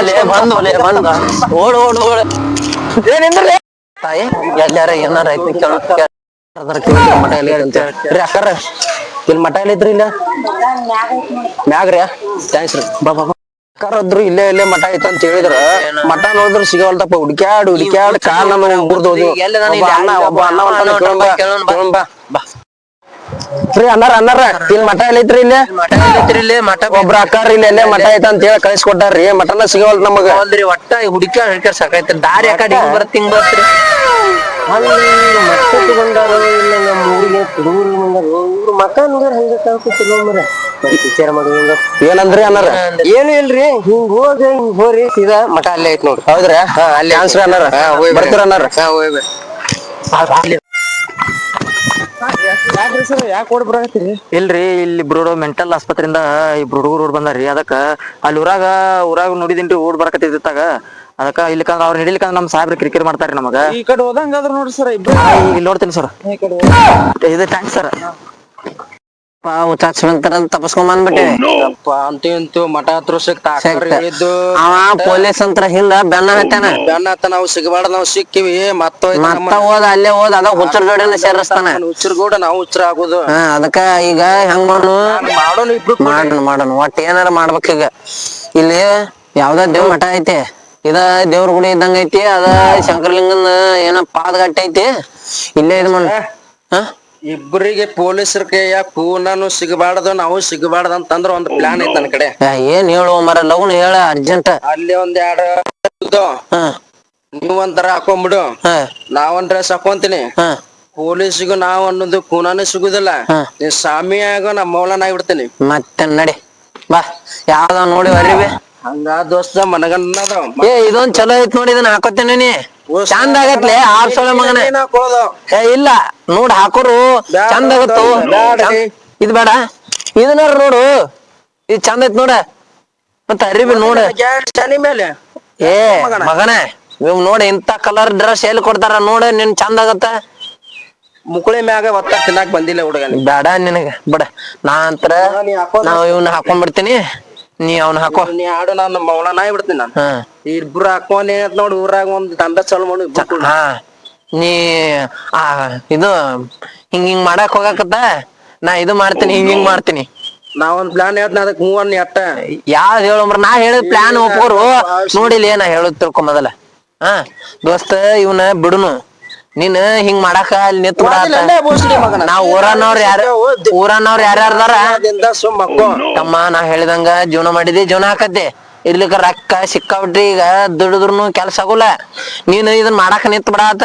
ಬಂದಲ್ಲಿ ಬಂದು ಒಲೆ ಬಂದ. ಓಡ್ ಓಡ್ ಓಡ್. ಏನಿಂದ್ರಲ್ಲ ತಾಯಿ ಎಲ್ಲಾರ ಏನಾರ ಐತಿ ಕೇಳ ಅಕ್ಕಾರ ಇಲ್ಲಿ ಮಠ ಎಲ್ಲಿ ಐತ್ರಿ ಇಲ್ಲ? ಮ್ಯಾಗ್ರಿ ಥ್ಯಾಂಕ್ಸ್ ರೀ. ಬಾ ಬಾ ಅಕ್ಕರದ್ರು ಇಲ್ಲೇ ಇಲ್ಲೇ ಮಠ ಐತ ಅಂತ ಹೇಳಿದ್ರ ಮಠ ನೋಡಿದ್ರ ಸಿಗವಲ್ತಪ್ಪ ಹುಡ್ಕ್ಯಾಡ್ ಹುಡ್ಕ್ಯಾಡ್ ಕಾಲ್ ನಮ್ಮ ಮುರಿದು ಒಬ್ಬ ಅಣ್ಣ ಒಬ್ಬ ಅಣ್ಣ. ಬಾ. ರೀ ಅನ್ನಾರ ಅನ್ನಾರ ಇಲ್ಲಿ ಮಠ ಎಲ್ಲೈತ್ರಿ ಇಲ್ಲಿ? ಮಠ ಇಲ್ಲಿ? ಮಠ ಒಬ್ರ ಅಕ್ಕಾರ ಇಲ್ಲಿ ಎಲ್ಲೇ ಮಠ ಐತ ಅಂತ ಹೇಳಿ ಕಳಿಸ್ಕೊಟ್ಟಾರ್ರಿ ಮಠನ ಸಿಗವಲ್ ನಮಗ. ಒಟ್ಟ ಹುಡುಕ ಹಿಡ್ಕ ಸಾಕೈತ್ರಿ ದಾರಿ ಯಾಕಡೆ ಹಿಂಗ್ ಬರತ್ ಹಿಂಗ್ ಬರ್ತ್ರಿ. ಅಲ್ಲಿ ಮತ್ತೆ ತಗೊಂಡಾರು ಇಲ್ಲ ನಮ್ಮ ಊರಿಗೆ ಹುಡುಗರು ಬಂದಾರು ಇವ್ರು ಮಕ ನೋಡ್ರ ಹಂಗ ಕಾಣ್ಕೊತಿಲ್ಲ ಮರ ವಿಚಾರ ಮಾಡಿ ಹಿಂಗ. ಏನಂದ್ರಿ ಅನ್ನಾರ? ಏನು ಇಲ್ರಿ ಹಿಂಗ್ ಹೋಗಿ ಹಿಂಗ್ ಹೋರಿ ಸೀದಾ ಮಠ ಅಲ್ಲೇ ಐತ್ ನೋಡ್ರಿ. ಹೌದ್ರ? ಹಾ ಅಲ್ಲಿ ಆನ್ಸರ್ ಅನ್ನಾರ? ಬರ್ತೀರ ಅನ್ನಾರ? ಹಾ ಯಾಕ್ರಿ ಸರ್ ಯಾಕೆ ಓಡ್ ಬರಾಕತ್ತೀರಿ ಇಲ್ರಿ ಇಲ್ಲಿ ಬ್ರೂಡೋ ಮೆಂಟಲ್ ಆಸ್ಪತ್ರೆಯಿಂದ ಇಬ್ರು ಹುಡುಗರು ಓಡ್ ಬಂದಾರಿ ಅದಕ್ಕ ಅಲ್ಲಿ ಊರಾಗ ಊರಾಗ ನೋಡಿದಿನ್ರಿ ಓಡ್ ಬರಕತ್ತಿದ್ದಾಗ ಅದಕ್ಕ ಇಲ್ಲಿಕಂದ್ರ ಅವ್ರ ಹಿಡಿಲಿಕ್ಕ ನಮ್ ಸಾಹೇಬ್ರ ಕ್ರಿಕೆಟ್ ಮಾಡ್ತಾರ್ರಿ ನಮಗ. ಈ ಕಡೆ ಹೋದಂಗಾದ್ರ ನೋಡ್ರಿ ಸರ್ ಇಬ್ರು. ಇಲ್ಲಿ ನೋಡ್ತೀನಿ ಸರ್. ಇದು ಥ್ಯಾಂಕ್ಸ್ ಸರ್. ಹುಚ್ಚಾಕ್ಸ್ಕೊಂತಾರ ತಪ್ಪಸ್ಕೊಂಡ್ ಬಂದ್ಬಿಟ್ಟೆ. ಅಪ್ಪ ಅಂತೂ ಇಂತೂ ಮಠ ಹತ್ರ ಸಿಕ್ತ ಹೇಳಿದ್ದು ಅವ ಪೊಲೀಸ್ ಅಂತರ ಹಿಂದ ಬೆನ್ನ ಹತ್ತಾನ ಬೆನ್ನತ್ತ ನಾವು ಸಿಗಬಾರ್ದ ನಾವು ಸಿಕ್ಕಿವಿ. ಮತ್ತ ಮತ್ತ ಹೋದ ಅಲ್ಲೇ ಹೋದ ಅದ ಹುಚ್ಚರ ಜೋಡಿನ ಸೇರಿಸ್ತಾನ. ಹುಚ್ಚರ್ಗೂಡ ನಾವು ಹುಚ್ಚರ ಆಗುದು. ಅದಕ್ಕ ಈಗ ಹೆಂಗ್ ಮಾಡು ಮಾಡೋಣ ಇಬ್ರು ಮಾಡೋಣ ಮಾಡೋಣ ಒಟ್ಟ ಏನಾರ ಮಾಡ್ಬೇಕ ಈಗ. ಇಲ್ಲಿ ಯಾವ್ದ ದೇವ್ ಮಠ ಐತಿ. ಇದ ದೇವ್ರ ಗುಡಿ ಇದ್ದಂಗ ಐತಿ ಅದ ಶಂಕರಲಿಂಗನ ಏನ ಪಾದಗಟ್ಟ ಐತಿ. ಇಲ್ಲೇ ಇದ್ ಮಾಡ ಹಾ? ಇಬ್ಬರಿಗೆ ಪೊಲೀಸರ ಕೈಯ ಕೂನನು ಸಿಗಬಾರ್ದು ನಾವು ಸಿಗಬಾರ್ದು ಅಂತಂದ್ರ ಒಂದ್ ಪ್ಲಾನ್ ಐತ್ ನನ್ ಕಡೆ. ಯಾ, ಏನ್ ಹೇಳು ಮರ ಲಗುನ್ ಹೇಳ ಅರ್ಜೆಂಟ್ ಅಲ್ಲಿ ಒಂದ್ ಎರಡು ಹಾ. ನೀವ್ ಒಂಥರ ಹಾಕೊಂಡ್ಬಿಡು ಹಾ. ನಾವೊಂದ್ ಡ್ರೆಸ್ ಹಾಕೊಂತೀನಿ. ಹಾ. ಪೊಲೀಸಿಗೂ ನಾವ್ ಅನ್ನೋದು ಕೂನಾನು ಸಿಗುದಿಲ್ಲ. ಹಾ. ನೀ ಸ್ವಾಮಿ ಆಗೋ ನಮ್ಮ ಮೌಲನ ಆಗ್ಬಿಡ್ತೀನಿ. ಮತ್ತೆ ನಡಿ ಬಾ ಯಾವ್ದ ನೋಡಿ ಅರಿವೆ ಹಂಗ ದೋಸ್ತ ಮನಗನ್ನದ ಏ ಇದೊಂದ್ ಚಲೋ ಐತ್ ನೋಡಿ ಇದನ್ನ ಹಾಕೋತೇನೆ ನೀ. ಚಂದ ಆಗತ್ಲೆ ಆರ್ ಮಗನೇ. ಮಗನ ಏ ಇಲ್ಲ ನೋಡ್ ಹಾಕೋರು ಚಂದ ಆಗತ್ತು? ಇದ್ ಬೇಡ. ಇದನ್ನ ನೋಡು. ಇದ್ ಚಂದ ಐತ್ ನೋಡ. ಮತ್ತ ಅರಿಬಿ ನೋಡ. ಏ ಮಗನೇ? ಇವ್ ನೋಡ ಇಂತ ಕಲರ್ ಡ್ರೆಸ್ ಎಲ್ಲಿ ಕೊಡ್ತಾರ ನೋಡ ನಿನ್ ಚಂದ ಆಗತ್ತ. ಮುಕುಳಿ ಮ್ಯಾಗ ಒತ್ತ ತಿನ್ನಾಕ್ ಬಂದಿಲ್ಲ ಹುಡುಗನಿ. ಬೇಡ ನಿನಗ. ಬಿಡ ನಾ ಅಂತರ ನಾವು ನಾವ್ ಇವ್ನ ಹಾಕೊಂಡ್ಬಿಡ್ತೀನಿ ನೀ ಅವ್ನ ಹಾಕೋ. ನೀ ಆಡು ನಾನು ಮೌಲನ ಬಿಡ್ತೀನಿ ನಾನು. ಹಾ. ಇಬ್ರು ಹಾಕೊಂಡ್ ನೀ ನೋಡಿ ಊರಾಗ ಒಂದ್ ದಂಡ ಚಲ್ ಮಾಡು ಇಬ್ರು ಕೂಡ್- ಹಾ. ನೀ ಆ ಇದು ಹಿಂಗ್ ಹಿಂಗ್ ಮಾಡಕ್ ಹೋಗಕತ್ತ? ನಾ ಇದು ಮಾಡ್ತೀನಿ ಹಿಂಗ್ ಹಿಂಗ್ ಮಾಡ್ತೀನಿ. ನಾ ಒಂದ್ ಪ್ಲಾನ್ ಹೇಳ್ತೀನಿ ಅದಕ್ಕೆ ಮೂವನ್ ಅಟ್ಟ. ಯಾವ್ದು ಹೇಳಂಬ್ರ ನಾ ಹೇಳಿದ ಪ್ಲಾನ್ ಒಪ್ಕೋರು. ನೋಡಿಲ್ಲ ನಾ ಹೇಳುದ್ ತಿಳ್ಕೊ ಮೊದಲ. ಹಾ. ದೋಸ್ತ ಇವನ ಬಿಡುನು. ನೀನ್ ಹಿಂಗ್ ಮಾಡಾಕ ಅಲ್ಲಿ ನಿಂತ್. ನಾವ್ ಊರನ್ನವ್ರ ಯಾರ ಊರನ್ನವ್ರ ಯಾರ್ಯಾರ್ದಾರ ಸುಮ್ ತಮ್ಮ ನಾ ಹೇಳಿದಂಗ ಜೀವನ ಮಾಡಿದಿ ಜೀವನ ಹಾಕದ್ದೆ. ಇರ್ಲಿಕ್ಕ ರೊಕ್ಕ ಸಿಕ್ಕಾಬಿಟ್ರಿ ಈಗ ದುಡಿದ್ರು ಕೆಲ್ಸ ಆಗುಲ್ಲ. ನೀನು ಇದನ್ ಮಾಡಾಕ ನಿಂತ್ ಬಿಡಾತ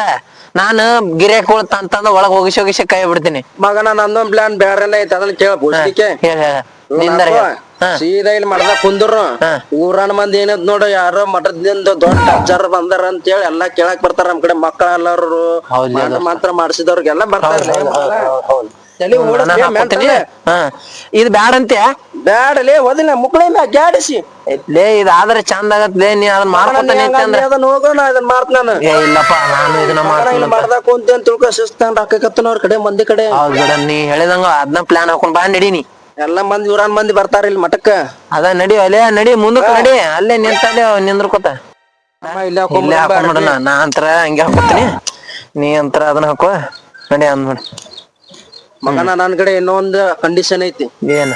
ನಾನು ಗಿರಿಯಕ್ ಅಂತಂದ ಒಳಗ್ ಹೋಗಿಸಿ ಹೋಗಿಸಿ ಕೈ ಬಿಡ್ತೀನಿ. ಮಗನ ನಂದೊಂದ್ ಪ್ಲಾನ್ ಬೇರೆನೇ ಐತೆ ಅದನ್ನ ಕೇಳ ನಿಂದರ ಸೀದಾ ಇಲ್ಲಿ ಮಠದ ಕುಂದ್ರು. ಊರನ ಮಂದಿ ಏನದ್ ನೋಡು ಯಾರೋ ಮಠದಿಂದ ದೊಡ್ಡ ಅಜ್ಜಾರ ಬಂದಾರ ಅಂತ ಹೇಳಿ ಎಲ್ಲಾ ಕೇಳಕ್ ಬರ್ತಾರ ನಮ್ ಕಡೆ ಮಕ್ಕಳ ಎಲ್ಲಾರು. ಮಾತ್ರ ಮಾಡಿಸಿದವ್ರಿಗೆಲ್ಲ ಬರ್ತಾರ ಇದು ಬ್ಯಾಡಂತೆ? ಬ್ಯಾಡಲೇ ಓದಿಲ್ಲ ಮ್ಯಾಗ ಗ್ಯಾಡಿಸಿ. ಲೇ ಇದಾದ್ರೆ ಚಂದ ಆಗತ್ತೆ ನೀ ಅದನ್ನ ಮಾಡ್ಕೊತ ನಿಂತೆ ಅಂದ್ರ. ಅದನ್ನ ನಾ ಅದನ್ನ ಮಾಡ್ತ ನಾನು. ಏ ಇಲ್ಲಪ್ಪ ನಾನು ಇದನ್ನ ಮಾಡ್ತೀನಿ ಮಾಡ್ದ ಕುಂತೆ ಅಂತ ತಿಳ್ಕೊ ಶಿಸ್ತಾನ್ ಹಾಕಕತ್ತನ ಅವ್ರ ಕಡೆ ಮಂದಿ ಕಡೆ. ಹೌದು ನೀ ಹೇಳಿದಂಗ ಅದನ್ನ ಪ್ಲಾನ್ ಹಾಕೊಂಡ್ ಬಾ ನಡೀನಿ. ಎಲ್ಲಾ ಮಂದಿ ಊರಾನ್ ಮಂದಿ ಬರ್ತಾರ ಇಲ್ಲಿ ಮಠಕ್ಕ. ಅದ ನಡಿ ಅಲ್ಲೇ ನಡಿ ಮುಂದಕ್ಕೆ ನಡಿ. ಅಲ್ಲೇ ನಿಂತಲ್ಲೇ ನಿಂದ್ರಕೋತ ಇಲ್ಲೇ ಇಲ್ಲೇ ಹಾಕೊಂಡ್ ನೋಡೋಣ ನಾ ಅಂತರ ಹಂಗೆ ಹಾಕೋತೀನಿ. ನೀ ಅಂತರ ಅದನ್ನ ಹಾಕೋ. ನಡಿ ಅಂದ್ಬಿಡ. ಮಗನ ನನ್ ಕಡೆ ಇನ್ನೊಂದ್ ಕಂಡೀಷನ್ ಐತಿ. ಏನ?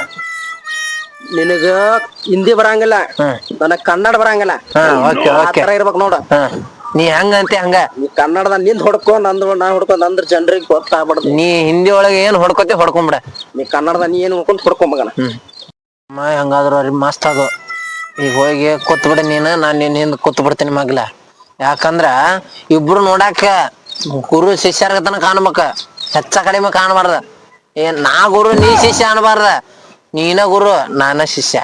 ನಿನಗ ಹಿಂದಿ ಬರಂಗಿಲ್ಲ. ನನಗ್ ಕನ್ನಡ ಬರಂಗಿಲ್ಲ. ಹಾ, ಓಕೆ ಆ ಇರ್ಬೇಕು ನೋಡ. ಹಾ. ನೀ ಹಂಗಂತೆ ಹಂಗ. ನೀ ಕನ್ನಡದ ನಿಂದ್ ಹೊಡ್ಕೊ ನಂದ್ ನಾ ಹೊಡ್ಕೊಂಡ್ ಅಂದ್ರ ಜನರಿಗೆ ಗೊತ್ತಾಗ್ಬಾರ್ದು ನೀ ಹಿಂದಿ ಒಳಗ ಏನ್ ಹೊಡ್ಕೊತಿ ಹೊಡ್ಕೊಂಬಿಡ ನೀ ಕನ್ನಡದ ನೀ ಏನ್ ಹೊಡ್ಕೊಂಡ್ ಹೊಡ್ಕೊ ಮಗನ? ಅಮ್ಮ ಹೆಂಗಾದ್ರು ರೀ ಮಸ್ತ್ ಅದು. ಈಗ ಹೋಗಿ ಕೂತ್ ಬಿಡ ನೀನು ನಾನ್ ನಿನ್ ಹಿಂದ್ ಕೂತ್ ಬಿಡ್ತೀನಿ ಮಗ್ಲ. ಯಾಕಂದ್ರ ಇಬ್ರು ನೋಡಾಕ ಗುರು ಶಿಷ್ಯರ್ಗತನ ಕಾಣ್ಬೇಕ. ಹೆಚ್ಚ ಕಡಿಮೆ ಕಾಣಬಾರ್ದ. ಏನ್ ನಾ ಗುರು ನೀ ಶಿಷ್ಯ ಅನ್ಬಾರ್ದ. ನೀನ ಗುರು ನಾನ ಶಿಷ್ಯ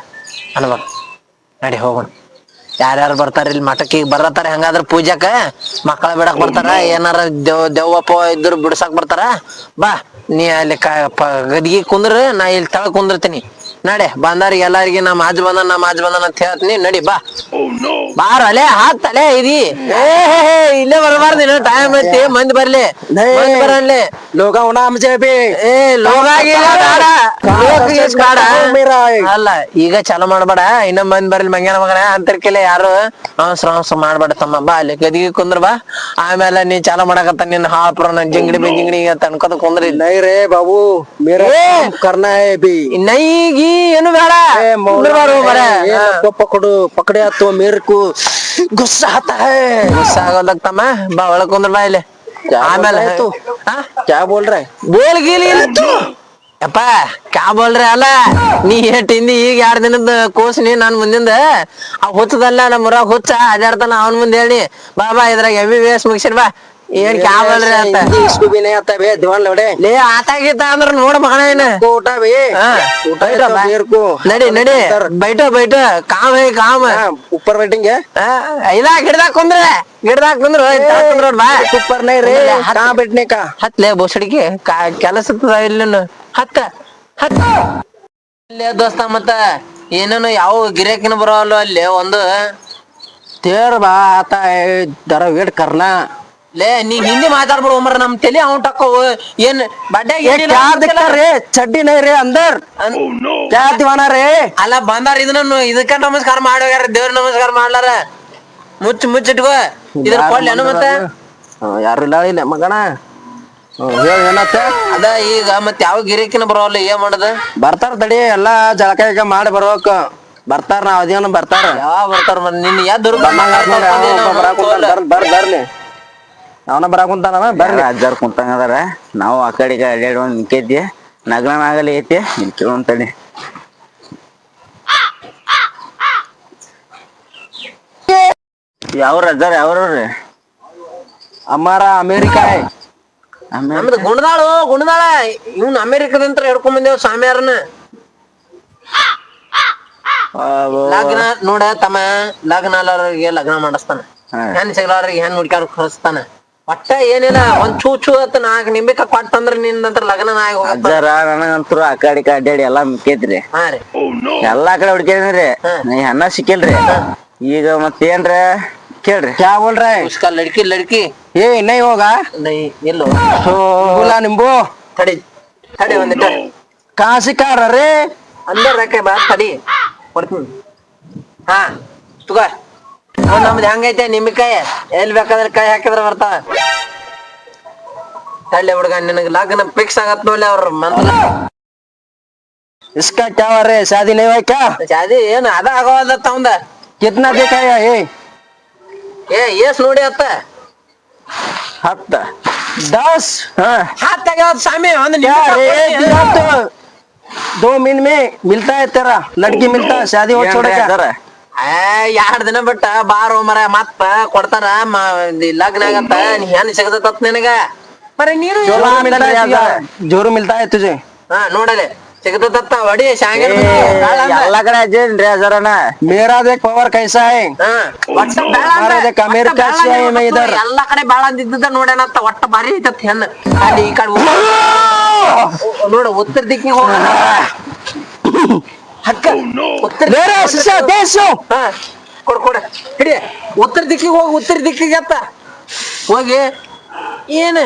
ಅನ್ಬೇಕು ನಡಿ ಹೋಗೋಣ. ಯಾರ್ಯಾರು ಬರ್ತಾರ, ಇಲ್ಲಿ ಮಠಕ್ಕೆ ಈಗ ಬರತ್ತಾರ ಹೆಂಗಾದ್ರ ಪೂಜಾಕ? ಮಕ್ಕಳ ಬಿಡಕ್ ಬರ್ತಾರ, ಏನಾರ ದೇವ್ ದೆವ್ವಪ್ಪ ಇದ್ರ ಬಿಡ್ಸಕ್ ಬರ್ತಾರ? ಬಾ, ನೀ ಅಲ್ಲಿ ಕ, ಪ- ಗದ್ಗಿ ಕುಂದ್ರ, ನಾ ಇಲ್ಲಿ ತಳ ಕುಂದಿರ್ತೀನಿ. ನಡೆ ಬಂದಾರಿ ಎಲ್ಲಾರಿಗೆ ನಮ್ಮ ಆಜ್ ಬಂದ ನಮ್ಮ ಆಜ್ ಬಂದ ಅಂತ ಹೇಳ್ತೀನಿ. ನಡಿ ಬಾ. ಬಾರ ಅಲೆ ಹಾತಲೆ ಇದಿ ಇಲ್ಲೇ ಬರಬಾರ್ದು ಟೈಮ್ ಐತಿ ಮಂದಿ ಬರ್ಲಿ. ಮಂದಿ ಬರಲಿ ಲೋಕ ಉಣ ಏ ಲೋಗ ಅಲ್ಲ ಈಗ ಚಾಲು ಮಾಡ್ಬೇಡ. ಇನ್ನ ಮಂದಿ ಬರಲಿ ಮಂಗ್ಯಾನ ಮಗನ ಅಂತರ್ಕಿಲ್ಲ ಯಾರು? ಅವಸರ ಮಾಡ್ಬೇಡ ತಮ್ಮ ಬಾ ಅಲ್ಲಿ ಗದಿಗೆ ಕುಂದ್ರ ಬಾ. ಆಮೇಲೆ ನೀ ಚಾಲು ಮಾಡಕತ್ತ ನಿನ್ನ ಹಾಳ್ಪುರ ನನ್ ಜಿಂಗಡಿ ಬಿ ಜಿಂಗಡಿ ತನ್ಕೋತ ಕುಂದ್ರಿ. ನೈ ರೇ ಬಾಬು. ಮೇರೆ ಕರ್ನಾಯ ಬಿ. ನೈಗಿ ಏನು ಬೇಡ. ಪಕಡು ಪಕಡೆ ಆತು ಮೇರ್ಕು ಗುಸ್ಸ ಹತ್ತ. ಗುಸ್ಸ ಆಗೋದಾಗ್ತಮ್ಮ ಬಾ ಒಳಕೊಂದ್ರ ಕುಂದ್ರ ಇಲ್ಲಿ. ಆಮೇಲೆ ಆಯ್ತು ಕ್ಯಾ ಬೋಲ್ರೆ ಬೋಲ್ ಗೀಲಿ ಅಪ್ಪ ಕ್ಯಾ ಬೋಲ್ರೆ ಅಲ್ಲ. ನೀ ಏಟಿಂದಿ ಈಗ ಯಾರ ದಿನದ ಕೋರ್ಸ್ ನೀ ನಾನ್ ಮುಂದಿಂದ? ಆ ಹುಚ್ಚದಲ್ಲ ನಮ್ಮ ಹುಚ್ಚ. ಅದಾಡ್ತಾನ ಅವನ್ ಮುಂದೆ ಹೇಳಿ. ಬಾ ಬಾ ಇದ್ರಾಗ ಎಂ ಬಿ ಬಿ ಎಸ್ ಮುಗಿಸಿರ್ ಬಾ. ಏನ್ ಕ್ಯಾಬಲ್ರಿ ಆತ? ಇಷ್ಟು ಬಿನೇ ಆತ ಬೇ ದಿವಾನ್ ನೋಡೆ ಲೇ ಆತಾಗಿತ್ತ ಅಂದ್ರ ನೋಡ ಮಗನ ಏನ? ಊಟ ಬೇ ಊಟ ಬೇರ್ಕು ನಡಿ ನಡಿ. ಬೈಟ ಬೈಟ ಕಾಮ ಹೇ ಕಾಮ ಉಪ್ಪರ್ ಬೈಟಿಂಗ್ ಐದಾ ಗಿಡದಾಗ ಕುಂದ್ರೆ ಗಿಡದಾಗ ಕುಂದ್ರ ಕುಂದ್ರ ಬಾ. ಉಪ್ಪರ್ ನೈ ರೇ ಕಾ ಬಿಟ್ನೆ ಕಾ. ಹತ್ ಲೇ ಬೋಸಡಿಗೆ ಕೆಲಸದ ಇಲ್ಲ ಹತ್ತ ಹತ್ತ. ಇಲ್ಲೇ ದೋಸ್ತ ಮತ್ತ ಏನೇನು ಯಾವ ಗಿರಾಕಿನ ಬರೋಲ್ಲ ಅಲ್ಲಿ? ಒಂದು ತೇರ್ ಬಾ ಆತ ದರ ವೇಟ್ ಕರ್ಲಾ ಲೇ ನೀ ಹಿಂದಿ ಮಾತಾಡ್ಬಿಡು ಒಮ್ಮರ ನಮ್ ತಲೆ ಅವ್ನ್ ಟಕ್ಕೋ ಏನ್ ಬಡ್ಡೆ ರೇ ಚಡ್ಡಿ ನೈ ರೇ ಅಂದರ್. Oh, ರೇ. ಅಲ್ಲ ಬಂದಾರ ಇದನ್ನ ಇದಕ್ಕ ನಮಸ್ಕಾರ ಮಾಡಿ ದೇವ್ರ ನಮಸ್ಕಾರ ಮಾಡ್ಲಾರ. ಮುಚ್ಚ ಮುಚ್ಚಿಟ್ಕೋ ಇದ್ರ ಕೊಡ್ಲಿ ಅನು ಮತ್ತೆ? ಯಾರು ಇಲ್ಲ ಇಲ್ಲ ಮಗಣ ಏನತ್ತ ಅದ ಈಗ ಮತ್ತೆ ಯಾವ ಗಿರಿಕಿನ ಬರೋಲ್ಲ ಏನ್ ಮಾಡದ? ಬರ್ತಾರ ತಡಿ ಎಲ್ಲಾ ಜಳಕ ಮಾಡಿ ಬರ್ಬೇಕ. ಬರ್ತಾರ ನಾವ್ ಅದೇನು ಬರ್ತಾರ. ಯಾವ ಬರ್ತಾರ ನಿನ್ನ ಯಾವ್ದು ಬರ್ಲಿ. ದುರ್ಗ ಬರ ಕುಂತಾನ ಅವನ ಬರಾಕುಂತಾನ ಬರ್ಲಿ ಅಜ್ಜಾರ್ ಕುಂತಂಗ ಅದಾರ? ನಾವು ಆ ಕಡೆಗೆ ಅಡ್ಯಾಡಿ ಒಂದ್ ನಿಂತೈತಿ ನಗನ ಆಗಲಿ ಐತಿ. ಇಲ್ಲಿ ಕೇಳೋಂತಡಿ ಯಾವ್ರ ಅಜ್ಜಾರ? ಯಾವ್ರಿ ಅಮ್ಮಾರ ಅಮೇರಿಕಾ. है ನಮ್ದು ಗುಣದಾಳು ಗುಣದಾಳ ಇವ್ನ ಅಮೆರಿಕದಂತ್ರ ಹಿಡ್ಕೊಂಡ್ ಬಂದೇವ್ ಸಾಮ್ಯಾರನ ಲಗ್ನ ನೋಡ ತಮ್ಮ ಲಗ್ನ ಅಲ್ಲವ್ರಿಗೆ ಲಗ್ನ ಮಾಡಿಸ್ತಾನ. ಹೆಣ್ ಸಿಗ್ಲಾರ್ರಿಗೆ ಹೆಣ್ ಹುಡ್ಕ್ಯಾರ ಕಳಿಸ್ತಾನ ಒಟ್ಟ ಏನಿಲ್ಲ ಒಂದ್ ಚೂ ಚೂ ಅಂತ ನಾಲ್ಕು ನಿಂಬಿಕ ಕೊಟ್ಟಂದ್ರ ನಿಂದಂತ್ರ ಲಗ್ನ ಆಗಿ ಆ ಕಡೆ ಅಡ್ಡಾಡಿ ಎಲ್ಲಾ ಮುಕ್ಕೈತ್ರಿ. ಹಾ ರೀ. ಎಲ್ಲಾ ಕಡೆ ಹುಡ್ಕೇನ್ರಿ ಅನ್ನ ಸಿಕ್ಕಿಲ್ರಿ. ಈಗ ಮತ್ತೇನ್ರ? ಕೇಳ್ರಿ. ಯಾವ ಲಡ್ಕಿ ಲಡ್ಕಿ. ಏ ನೈ ಹೋಗ ನೈ ನಿಂಬು. ತಡಿ ತಡಿ ಒಂದಿಟ್ಟ ಕಾಸಿಕಾರ ರೀ ಅಂದ್ರೆ ಬಾ ತಡಿ. ಕೊಡ್ತೀನಿ. ಹಾ ತುಗ. ನಮ್ದು ಹೆಂಗೈತೆ ನಿಮ್ಮಿಕಾಯಿ ಎಲ್ಲಿ ಬೇಕಾದ್ರೆ ಕೈ ಹಾಕಿದ್ರೆ ಬರ್ತಾವ ತಳ್ಳಿ ಹುಡುಗ ನಿನಗೆ ಲಗ್ನ ಫಿಕ್ಸ್ ಆಗತ್ ನೋಡಿ ಅವ್ರ ಮಂದಲ इसका क्या हो रहा है शादी नहीं हुआ क्या ಶಾದಿ ಏನು ಅದ ಆಗೋದತ್ತ ಅವಂದ कितना देखा है ये ಏ ಏಸ್ ನೋಡಿ ಅತ್ತ ಹತ್ತ दस हाँ ಹಾತ್ ತೆಗ್ಯಾವತ್ ಸ್ವಾಮಿ ಒಂದ್ क्या रे ನಿಮಿಷ दिया तो दो मिनट में मिलता है तेरा लड़की मिलता है शादी हो छोड़ क्या ಅಜ್ಜಾರ ಏ ಎರಡ್ ದಿನ ಬಿಟ್ಟ ಬಾರೋ ಮರ ಮತ್ತ ಕೊಡ್ತಾರ ಲಗ್ನಾಗತ್ತ ಹೆಣ್ ಸಿಗತತ್ ನಿನಗ? ಮರ ನೀರು ಜೋರು ಮಿಲ್ತಾ ಹೈ ತುಜೆ ಹಾ ನೋಡಲೆ. ಸಿಗತತ್ತ ಹೊಡಿ ಶಾಂಗಿ ಎಲ್ಲ ಕಡೆ ಅಜ್ಜೇನ್ರಿ ಮೇರಾದ ಪವರ್ ಕೈಸಾ ಹೈ ಕಮೇರ್ ಕೈಸಾ ಹೈ ಮೈ ಕಡೆ ಬಾಳ ಅಂದಿದ್ದ ನೋಡ್ಯಾನತ್ತ ಒಟ್ಟ ಭಾರಿ ಐತತ್ ಹೆಣ್ ಈ ಕಡೆ ನೋಡ ಉತ್ತರ ದಿಕ್ಕಿಗೆ ಹೋಗೋಣ ಹಕ್ಕ oh, ಹಿಡಿ. ಉತ್ತರ ದಿಕ್ಕಿಗೆ ಹೋಗಿ ಉತ್ತರ ದಿಕ್ಕಿಗೆ ಅತ್ತ ಹೋಗಿ. ಏನು?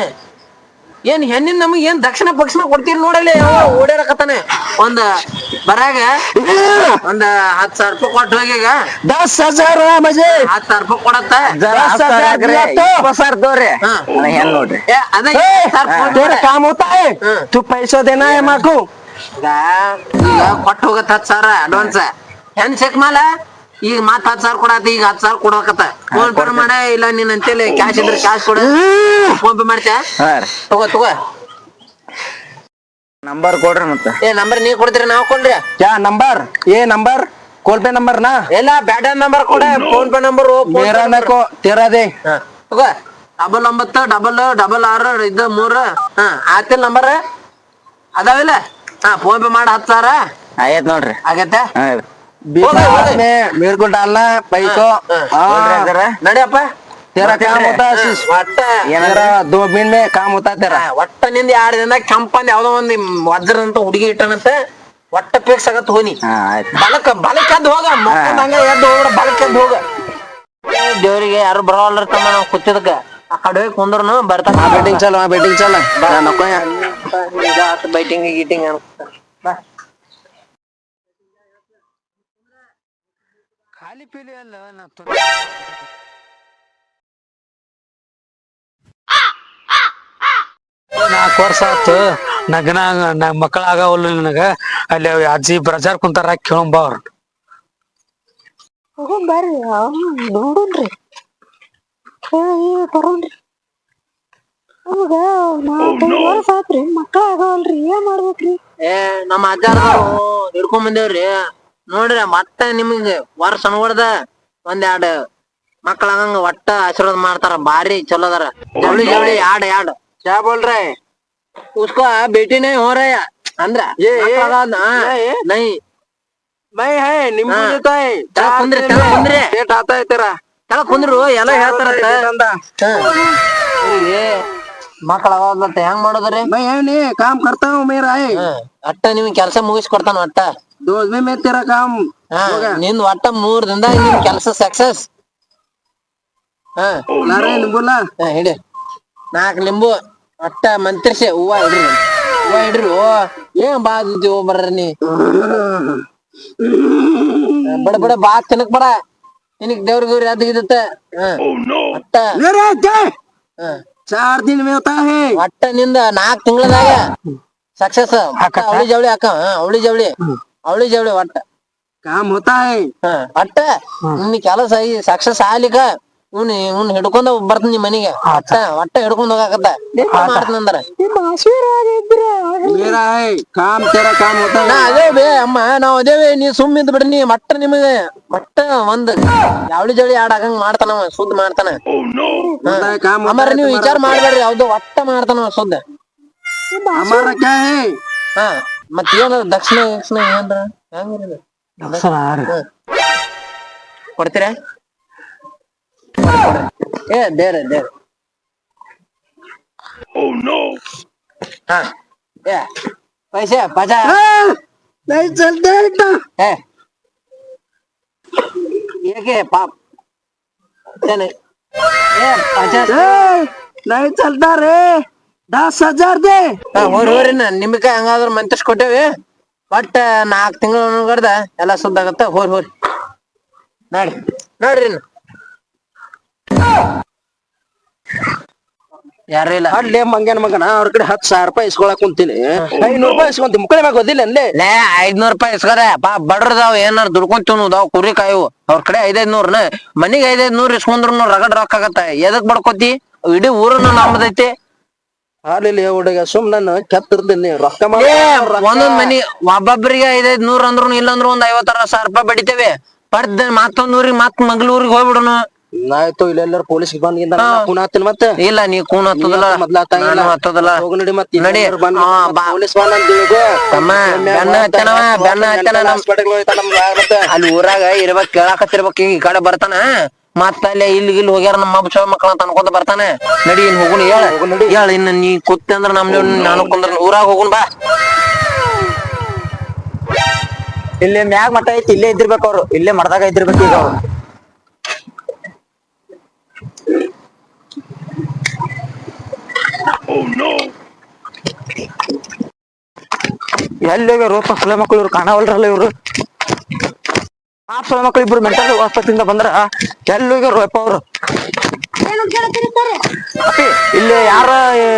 ಏನ್ ಹೆಣ್ಣಿನ ನಮಗೆ ಏನ್ ದಕ್ಷಿಣ ಪಕ್ಷಿಣ ಕೊಡ್ತೀರಿ ನೋಡಲಿ ಓಡಾಡಕತ್ತಾನೆ. ಒಂದ ಬರಾಗ. ಒಂದ ಹತ್ ಸಾವಿರ ರೂಪಾಯಿ ಕೊಟ್ಟು ಹೋಗ್ಯಾಗ ದಸ್ ಹಜಾರ ಮಜೆ ಹತ್ ಸಾವಿರ ರೂಪಾಯಿ ಕೊಡತ್ತ. ಹೆಂಗ್ ನೋಡ್ರಿ. ಅದೇ ಕಾಮ ತು ಪೈಸೋದೇನಾ ಮಾಕು. ಈಗ ಈಗ ಕೊಟ್ಟು ಹೋಗತ್ ಹತ್ತು ಸಾವಿರ ಅಡ್ವಾನ್ಸ್ ಹೆಂಗ್ ಚೆಕ್ ಮಾಲ? ಈಗ ಮತ್ತ ಹತ್ತು ಸಾವಿರ ಕೊಡತ್ತ ಈಗ ಹತ್ತು ಸಾವಿರ ಕೊಡಕತ್ತ ಫೋನ್ ಪೇ ಮಾಡ ಇಲ್ಲ ನೀನ್ ಅಂತೇಳಿ ಕ್ಯಾಶ್ ಇದ್ರೆ ಕ್ಯಾಶ್ ಕೊಡ. ಫೋನ್ ಪೇ ಮಾಡ್ತ್ಯಾ? ತಗೋ ತಗೋ. ನಂಬರ್ ಕೊಡ್ರಿ ಮತ್ತೆ. ಏ ನಂಬರ್ ನೀ ಕೊಡ್ತೀರಿ ನಾವ್ ಕೊಡ್ರಿ. ಯಾ ನಂಬರ್ ಏ ನಂಬರ್ ಕೋಲ್ ಪೇ ನಂಬರ್ ನಾ? ಇಲ್ಲ ಬ್ಯಾಡ ನಂಬರ್ ಕೊಡ ಫೋನ್ ಪೇ ನಂಬರ್ ಮೇರಾ ನಾಲ್ಕು ತೇರಾ ತಗೋ. ಡಬಲ್ ಒಂಬತ್ತು ಡಬಲ್ ಡಬಲ್ ಆರು ಇದ ಮೂರು. ಹಾ ಆತಿಲ್ ನಂಬರ್ ಅದಾವಿಲ್ಲ ಹಾ ಫೋನ್ ಪೇ ಮಾಡಿ ಹತ್ತು ಸಾವಿರ ಆಯ್ತ್ ನೋಡ್ರಿ ಆಗತ್ತೆ ಹಾ ರೀ बीस हो गए, हो हाथ गए। में मेरे को डालना पैसो हाँ, ನೋಡ್ರಿ हाँ ಅಜ್ಜಾರ ನಡಿಯಪ್ಪ तेरा काम ಬರ್ತೀನಿ. होता है शीश। ಒಟ್ಟ तेरा दो मिनट में काम होता है तेरा ಹಾ, ಒಟ್ಟ ನಿಂದ ಎರಡು ದಿನ ಕೆಂಪಂದ್ ಯಾವ್ದೋ ಒಂದ್ ವಜ್ರ ಅಂತ ಹುಡುಗಿ ಇಟ್ಟನಂತ ಒಟ್ಟ ಫಿಕ್ಸ್ ಆಗತ್ ಹೋನಿ ಹಾ ಆಯ್ತು ಬಲಕ್ ಬಲಕ್ ಎದ್ದು ಹೋಗ ಮಕ್ಕೊಂದ್ ಹಂಗ ಎದ್ದು ಹೋಗ್ಬಿಡ ಬಲಕ್ ಎದ್ದು ಹೋಗ ಏ, ದೇವ್ರಿಗೆ ಯಾರು ಬರೋಲ್ಲ ತಮ್ಮ ನಾವು ಕೂತಿದಕ್ಕ ಆ ಕಡೆ ಹೋಗಿ ಕುಂದ್ರನು ಬರ್ತಾನ. ಬೆಟ್ಟಿಂಗ್ ಚಲ ಬೆಟ್ಟಿಂಗ್ ಚಲ. ಮಕ್ಕೋಯ ಬೈಟಿಂಗ್ ಗೀಟಿಂಗ್ ಬಾ. ಖಾಲಿ ಪೀಲಿ ಅಲ್ಲ ನಾಲ್ಕು ವರ್ಷ ಆತು. ನಗನ ನಾ ಮಕ್ಕಳ ಆಗವಲ್ಲ ನನಗ. ಅಲ್ಲಿ ಅಜ್ಜಿ ಬ್ರಜಾರ್ ಕುಂತಾರ ಕೇಳಂಬ ಅವ್ರ. ಬರ್ರಿ. ನೋಡುನ್ರಿ ತಗೊಂಡ್ರಿ ಅವಾಗ ಏನ್ ಮಾಡ್ಬೇಕ್ರಿ ಏ ನಮ್ಮ ಅಜ್ಜಾರ ಹಿಡ್ಕೊಂಡ್ ಬಂದೇವ್ರಿ. ನೋಡ್ರಿ ಮತ್ತೆ ನಿಮಗೆ ವರ್ಷ ಅನ್ಕೊಡ್ದ ಒಂದ್ ಎರಡ್ ಮಕ್ಕಳ ಒಟ್ಟ ಆಶೀರ್ವಾದ ಮಾಡ್ತಾರ ಭಾರಿ ಚಲೋ ಅದಾರ. ಜವಳಿ ಜವಳಿ ಯಾಡ್ ಯಾಡ್. ಚಾ ಬೋಲ್ರಿ? ಉಸ್ಕೋ ಭೇಟಿನೇ ಹೋರಯ್ಯ. ಅಂದ್ರ ಏ, ಏ, ಏ, ನೈ. ಬೈ ಹೈ ನಿಮ್ ಜೊತೆ देता है चार चल, दिन पंद्रह- ಕೆಳ ಕುಂದ್ರು ಎಲ್ಲ ಹೇಳ್ತಾರತ್ತ ಮಕ್ಕಳ ಅವಾಗ್ಲತ್ತ ಹೆಂಗ್ ಮಾಡೋದ್ರಿ? ಏನಿ ಕಾಮ್ ಕರ್ತಾವ ಮೇರಾಯ್ ಅಟ್ಟ ನಿಮ್ ಕೆಲ್ಸ ಮುಗಿಸ್ಕೊಡ್ತಾನ ಅಟ್ಟ. ದೋಸ್ ಮೇ ಮೇತ್ತೀರ ಕಾಮ್? ನಿನ್ ಒಟ್ಟ ಮೂರ್ ದಿಂದ ನಿಮ್ ಕೆಲ್ಸ ಸಕ್ಸಸ್ ನಿಂಬುಲ್ಲ? ಹಿಡಿ. ನಾಲ್ಕು ನಿಂಬು ಅಟ್ಟ ಮಂತ್ರಿಸಿ ಹೂವ ಇಡ್ರಿ. ಹೂವ ಇಡ್ರಿ ಓ ಏನ್ ಬಾದ್ತೀವಿ ಬರ್ರಿ ನೀ. ಬಡ ಬಡ ಬಾತ್ ತಿನ್ನಕ್ ಬಡ. ನಿನಗ್ ದೇವ್ರ ಗೌರಿ ಅದ್ ಇದ್ದತ್ತ ಒಟ್ಟ मेरे क्या ಹಾ. चार दिन में होता है ಒಟ್ಟ ನಿಂದ ನಾಲ್ಕ್ ತಿಂಗಳದಾಗ ಸಕ್ಸಸ್ ಅವಳಿ ಜವಳಿ ಹಾಕ ಹಾ, ಅವಳಿ ಜವಳಿ ಅವಳಿ ಜವಳಿ ಒಟ್ಟ काम होता है ಹಾ ಒಟ್ಟ ನಿನ್ ಕೆಲಸ ಈ ಸಕ್ಸಸ್ ಆಗ್ಲಿಕ್ಕ ಇವ್ನ ಇವ್ನ ಹಿಡ್ಕೊಂಡ ಬರ್ತೀನಿ ನಿಮ್ ಮನಿಗೆ ಒಟ್ಟ ಒಟ್ಟ ಹಿಡ್ಕೊಂಡ್ ಹೋಗಾಕತ್ತ ಮಾಡ್ತಂದ್ರ ನಿಮ್ಮ ಆಶೀರ್ವಾದ ಇದ್ರ मेरा है काम तेरा काम होता ನಾ है ಅದೇ ಬೇ ಅಮ್ಮ ನಾವ್ ಅದೇವೇ ನೀ ಸುಮ್ ಇದ್ ಬಿಡ್ನಿ ಮಟ್ಟ ನಿಮಗೆ ಮಟ್ಟ ಒಂದ್ ಯಾವಳಿ ಜವಳಿ ಆಡ್ ಹಾಕಂಗ್ ಮಾಡ್ತಾನ ಅವ ಸುದ್ದ ಮಾಡ್ತಾನ होता है काम होता ಅಮ್ಮಾರ है ನೀವು ವಿಚಾರ ಮಾಡ್ಬೇಡ್ರಿ ಯಾವ್ದು ಒಟ್ಟ ಮಾಡ್ತಾನ ಅವ ಸುದ್ದ हमारा क्या है ಹಾ ಮತ್ ಏನ ದಕ್ಷಿಣ ದಕ್ಷಿಣ ಏನ್ರ ಹೆಂಗ್ರಿ ಇದು? ಕೊಡ್ತೀರಾ ಕೊಡ್ರಿ, ಕೊಡ್ರಿ. ಏ ದೇವ್ರ ದೇವ್ರ ಹಾ ಏ ಪೈಸೆ ಪಜಾ नहीं चलते एकदम ಏ ಏಕೆ ಪಾಪ್ ಏನ ಏ ಪಚಾಸ್ नहीं चलता रे दस हजार दे ಹಾ ಹೋರಿ ಹೋರಿ ನಾ ನಿಮ್ಗ ಹಂಗಾದ್ರ ಮಂತಸ್ ಕೊಟ್ಟೇವಿ ಒಟ್ಟ ನಾಲ್ಕ್ ತಿಂಗಳ ಒಳಗಡ್ದ ಎಲ್ಲಾ ಸುದ್ದಾಗತ್ತ ಹೋರಿ ಹೋರಿ ನೋಡ್ರಿ ನೋಡ್ರಿ ಇನ್ನು. ಯಾರು ಇಲ್ಲ. ಅಲ್ಲೇ ಮಂಗನ ಮಗನ ಅವ್ರ ಕಡೆ ಹತ್ತು ಸಾವಿರ ರೂಪಾಯಿ ಇಸ್ಕೊಳಕ್ ಕುಂತೀನಿ. ಐನೂರು ರೂಪಾಯಿ ಇಸ್ಕೊಂತೀನಿ. ಮುಕ್ಕಳೆ ಮ್ಯಾಗ ಓದಿಲ್ಲ ಅಲ್ಲೇ ಲೇ ಐದ್ನೂರ್ ರೂಪಾಯಿ ಇಸ್ಕರ. ಬಾ ಬಡ್ರದಾವ್ ಏನಾರ ದುಡ್ಕೊಂಡ್ ತಿನ್ನುದಾವ್ ಕುರಿ ಕಾಯವು. ಅವ್ರ ಕಡೆ ಐದೈದ್ ನೂರ್ನ ಮನಿಗ್ ಐದೈದ್ ನೂರ್ ಇಸ್ಕೊಂಡ್ರು ರಗಡ್ ರೊಕ್ಕ ಆಗತ್ತ. ಎದಕ್ ಬಡ್ಕೋತಿ? ಇಡೀ ಊರನ್ನ ನಮ್ಮದೈತಿ ಅಲ್ಲಿ ಹುಡುಗ ಸುಮ್ ನಾನು ಕೆತ್ತಿರ್ತೀನಿ. ರೊಕ್ಕ ಮಾಡ ಒಂದೊಂದ್ ಮನಿ ಒಬ್ಬೊಬ್ಬರಿಗೆ ಐದೈದ್ ನೂರ್ ಅಂದ್ರು ಇಲ್ಲಂದ್ರು ಒಂದ್ ಐವತ್ತಾರ ಸಾವಿರ ರೂಪಾಯಿ ಬಡಿತೇವೆ. ಪಡ್ದ ಮತ್ತೊಂದ್ ಊರಿಗೆ ಮತ್ ಮಂಗ್ಳೂರಿಗೆ ಹೋಗ್ಬಿಡುನು. ಆಯ್ತು ಇಲ್ಲೆಲ್ಲರ ಪೊಲೀಸ್ ಬಂದ ಕೂನ ಹತ್ತಿನ ಮತ್ತೆ? ಇಲ್ಲ ನೀ ಕೂನ ಹತ್ತದಲ್ಲ. ನಾನು ಹತ್ತದಲ್ಲ. ಹೋಗು ನಡಿ ಮತ್ತೆ ನಡಿ. ಪೊಲೀಸ್ ಬಂದ ಅಂತ ತಿಳ್ಕೊ. ತಮ್ಮ ಬೆನ್ನ ಹತ್ತನವ ಬೆನ್ನ ಹತ್ತನ ನಮ್ಮ ಹಾಸ್ಪಿಟಲ್ ಹೋಯ್ತಾ ನಮ್ಗೆ ಆಗತ್ತೆ. ಅಲ್ಲಿ ಊರಾಗ ಇರ್ಬೇಕು ಕೇಳಾಕತ್ತಿರ್ಬೇಕು ಈ ಕಡೆ ಬರ್ತಾನ. ಮತ್ತ ಅಲ್ಲಿ ಇಲ್ಲಿ ಇಲ್ಲಿ ಹೋಗ್ಯಾರ ನಮ್ಮ ಹಬ್ಬ ಮಕ್ಕಳ ಅಂತ ಅನ್ಕೊಂತ ಬರ್ತಾನೆ. ನಡಿ ಇನ್ ಹೋಗುಣ ಹೇಳ. ಹೇಳ ಇನ್ನ ನೀ ಕೂತ್ತೆ ಅಂದ್ರ ನಮ್ ನಾನು ಕುಂದ್ರ ಊರಾಗ ಹೋಗುಣ ಬಾ. ಇಲ್ಲಿ ಮ್ಯಾಗ ಮಟ್ಟ ಐತಿ ಇಲ್ಲೇ ಇದ್ದಿರ್ಬೇಕು ಅವ್ರು. ಇಲ್ಲೇ ಮಡ್ದಾಗ ಇದ್ದಿರ್ಬೇಕು ಈಗ ಅವ್ರು. ಎಲ್ಲಿ ರೋಪ ಸಲ ಮಕ್ಳು ಇವ್ರು ಕಾಣವಲ್ರಲ್ಲ ಇವ್ರು? ಆ ಸಲ ಮಕ್ಕಳು ಇಬ್ರು ಮೆಂಟಲ್ ಆಸ್ಪತ್ರೆಯಿಂದ ಬಂದ್ರ ಎಲ್ಲಿ ರೋಪ ಅವ್ರು? ಏನು ಕೇಳ್ತೀರಿ ಸರ್ ಇಲ್ಲಿ ಯಾರ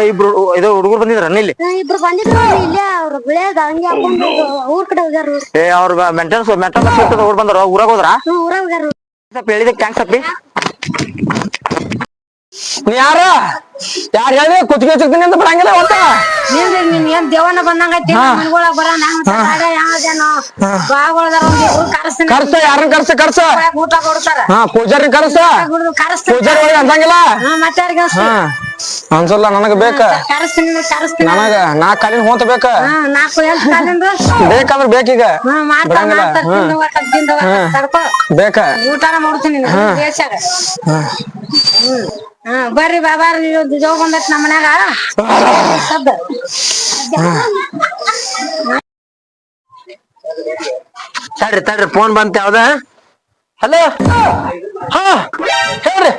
ಇಬ್ರು ಇದು ಹುಡುಗರು ಬಂದಿದ್ರ ಇಲ್ಲಿ? ಇಬ್ರು ಬಂದಿದ್ರು ಇಲ್ಲೇ ಅವ್ರು ಬೆಳೆಯದ ಹಂಗೆ ಹಾಕೊಂಡು ಊರ್ ಕಡೆ ಹೋಗ್ಯಾರ ಏ ಅವ್ರ ಮೆಂಟಲ್ ಮೆಂಟಲ್ ಆಸ್ಪತ್ರೆ ಅವ್ರು ಬಂದ್ರ ಊರಾಗ ಹೋದ್ರ? ಊರಾಗ ಹೋಗ್ಯಾರ ಹೇಳಿದಕ್ಕೆ ಥ್ಯಾಂಕ್ಸ್ ಅಪ್ಪಿ. ನೀ ಯಾರ? ಯಾರು ಹೇಳಿ ಕುತ್ತಿಗೆ ಸಿಗ್ತೀನಿ ಅಂತ ಬರಂಗಿಲ್ಲ ಒಟ್ಟ ಏನ್ರಿ ನೀನ್ ಏನ್ ದೇವನ ಬಂದಂಗ ಐತಿ? ಮನ್ಗೊಳಗ್ ಬರ ಯಾವ್ದೇನೋ ಬಾಗೊಳದಾರ ಒಂದಿಬ್ರು ಕರೆಸ್ತೀನಿ. ಕರ್ಸ ಯಾರನ್ನ ಕರ್ಸ ಕರ್ಸ. ಊಟ ಕೊಡ್ತಾರ. ಹಾ ಪೂಜಾರಿ ಕರ್ಸ. ಪೂಜಾರಿ ಒಳಗೆ ಅಂದಂಗಿಲ್ಲ. ಹಾ ಮತ್ತೆ ಯಾರಿಗ ಹಾ. ಅನ್ಸಲ್ಲ ನನಗ ಬೇಕ. ನನಗ ನಾ ಕಾಲಿನ ಹೋತ ಬೇಕ. ಬೇಕಂದ್ರ ಬೇಕೀಗ ಬೇಕ. ಊಟಾನ ಮಾಡ್ತೀನಿ ಬರ್ರಿ ಬಾಬಾರ ಜೋಗ ಬಂದೈತಿ ನಮ್ಮ ಮನ್ಯಾಗ. ಸದ್ದ ತಡ್ರಿ ತಡ್ರಿ ಫೋನ್ ಬಂತ ಯಾವ್ದ? ಹಲೋ ಹಾ ಹೇಳ್ರಿ.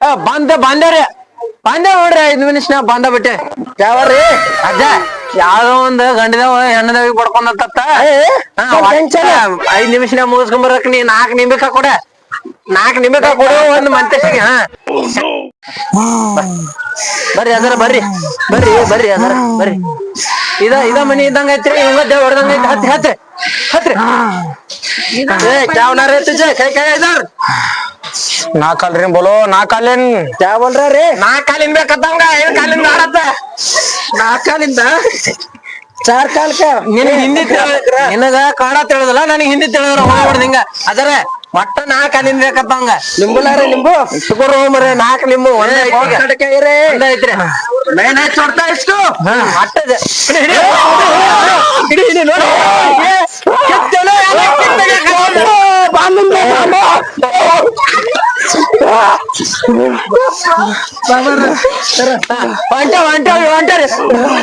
ಆ, ಬಂದೆ ಬಂದೇರಿ ಬಂದೆ ನೋಡ್ರಿ ಐದ್ ನಿಮಿಷ ಬಂದ ಬಿಟ್ಟೆ. ಯಾವ್ರಿ ಅಜ್ಜ ಯಾವ್ದೋ ಒಂದ್ ಗಂಡದವ ಹೆಣ್ಣದವ ಬಡ್ಕೊಂಡತ್ತ ಐದ್ ನಿಮಿಷ ಮುಗಿಸ್ಕೊಂಬರಕ್ ನೀ ನಾಲ್ಕ್ ನಿಮಿಷ ಕೊಡ. ನಾಲ್ಕ್ ನಿಮಿಷ ಕೊಡು ಒಂದ್ ಮಂತಸಿಗೆ ಹಾ. ಬರ್ರಿ ಅದರ ಬರ್ರಿ. ಬರ್ರಿ ಬರ್ರಿ ಅದರ ಬರ್ರಿ. ಇದ ಇದ ಮನಿ ಇದ್ದಂಗ ಐತ್ರಿ ಹಿಂಗ ದೇವ್ ಹೊಡ್ದಂಗ ಐತಿ ಹತ್ರಿ ಹತ್ರಿ. ಹತ್ರಿ. ಏ ಚಾವನಾರ ಕೈ ಕೈ ಇದಾರ ನಾ ಕಲ್ರಿ ಬೋಲೋ ನಾ ಕಾಲಿನ್ ಚಾ ಬೋಲ್ರ ರೀ. ನಾ ಕಾಲಿಂದ ಬೇಕತ್ತಂಗ ಐದ್ ಕಾಲಿಂದ ಆಡತ್ತ ನಾ ಕಾಲಿಂದ? ಚಾರ್ ಕಾಲ್ಕ ನಿನ್ ಹಿಂದಿ ನಿನಗ ಕನ್ನಡ ತಿಳಿದಲ್ಲ ನನಗ್ ಹಿಂದಿ ತಿಳಿದ್ರ ಹೋಗ್ಬಿಡ್ದ ಹಿಂಗ ಅದರ ಒಟ್ಟ ನಾ ಕಾಲಿಂದ ಬೇಕತ್ತಂಗ ನಿಂಬುಲಾರ ನಿಂಬು ಇಟ್ಕೊರು ಮರೆ ನಾಲ್ಕು ನಿಂಬು ಒಂದೇ ಐತಿ ಒಂದೇ ಐತ್ರಿ ಮೇನ್ ಹಚ್ಚಿ ಹೊಡ್ತಾ ಇಷ್ಟು ಅಟ್ಟದ ಹಿಡಿ ಹಿಡಿ ನೋಡಿ ಕಿತ್ತೇನೋ ಎಲ್ಲ ಕಿತ್ತಾಗ ಹೊಂಟ ಹೊಂಟ ಹೊಂಟರಿ ಏ ಬಿಡ್ರಿ